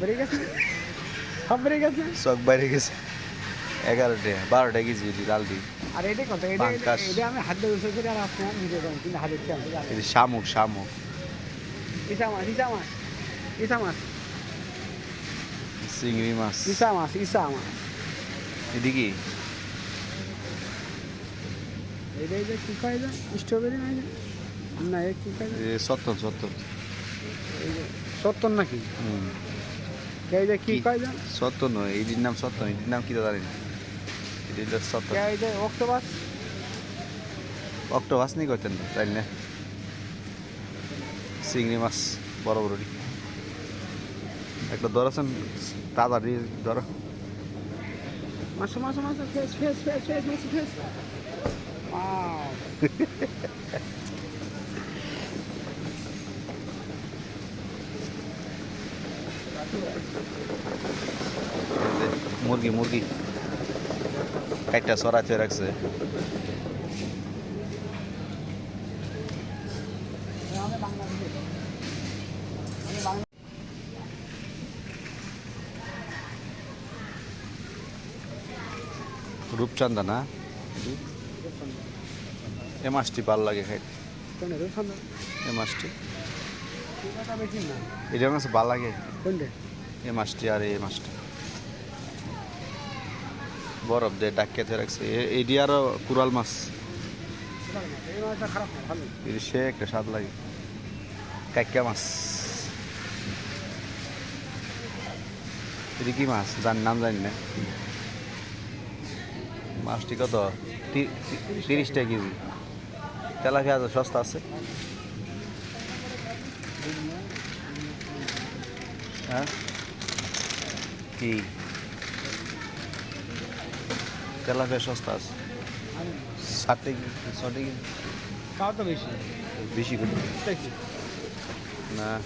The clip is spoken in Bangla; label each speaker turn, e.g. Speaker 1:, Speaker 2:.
Speaker 1: বেড়ে গেছে? সব বেড়ে গেছে?
Speaker 2: চক বাইরে গেছে। এগারোটা বারোটা কেজি এটি লালটি
Speaker 1: আর এটা কত? এটা
Speaker 2: পাঙ্কাশ।
Speaker 1: এটা আমি হাত দিয়ে উঠে করে আর আপনার ভিডিও করেন কিন্তু হাতের চাল
Speaker 2: এটি শামুক শামুক।
Speaker 1: ইসা মাছ ইসা মাছ ইসা মাছ
Speaker 2: চিংড়ি মাছ।
Speaker 1: ইসা মাছ ইসা মাছ
Speaker 2: এটি কি
Speaker 1: এটা যে কি কয় যে স্ট্রবেরি না যে? না এ কি কয় যে?
Speaker 2: এ সত্তর
Speaker 1: নাকি?
Speaker 2: হুম।
Speaker 1: এই যে কি? কয় যে
Speaker 2: সত্তর নয় নাম সত্তর এটির নাম কি জানি না এটির নাম সত্তর
Speaker 1: এই যে অক্টোপাস
Speaker 2: অক্টোপাস নি করতেন না তাই না চিংড়ি মাছ বড় বড় একটা ধরেছেন তাজা দিয়ে ধরো
Speaker 1: মাছ মাছ মাছ ফেস ফেস ফেস ফেস মাছ ফেস Wow.
Speaker 2: এই যে মুরগি মুরগি কাইটা সরাতে রাখছে রূপচান্দা না এ মাছটি ভালো লাগে খাইতে
Speaker 1: কোনটা রূপসন্দা
Speaker 2: এ মাছটি
Speaker 1: কোনটা বেশি না
Speaker 2: এটা মাছ ভালো লাগে।
Speaker 1: কোনটা?
Speaker 2: এ মাছটি আর এই মাছটি। বরফ দিয়ে ডাকিয়ে রাখছে। এ- এটি আরও কুরাল মাছ।
Speaker 1: এই
Speaker 2: এটি সে একটা স্বাদ লাগে। কাইকা মাছ। এটি কি মাছ? জান নাম জানি না। মাছটি কত? তি- তি- তিরিশ টাকা কেজি। তেলাপিয়া সস্তা আছে। হ্যাঁ? কি? তেলাপিয়া সস্তা আছে। ষাট কেজি।
Speaker 1: তাও তো বেশি।
Speaker 2: বেশি করে। না।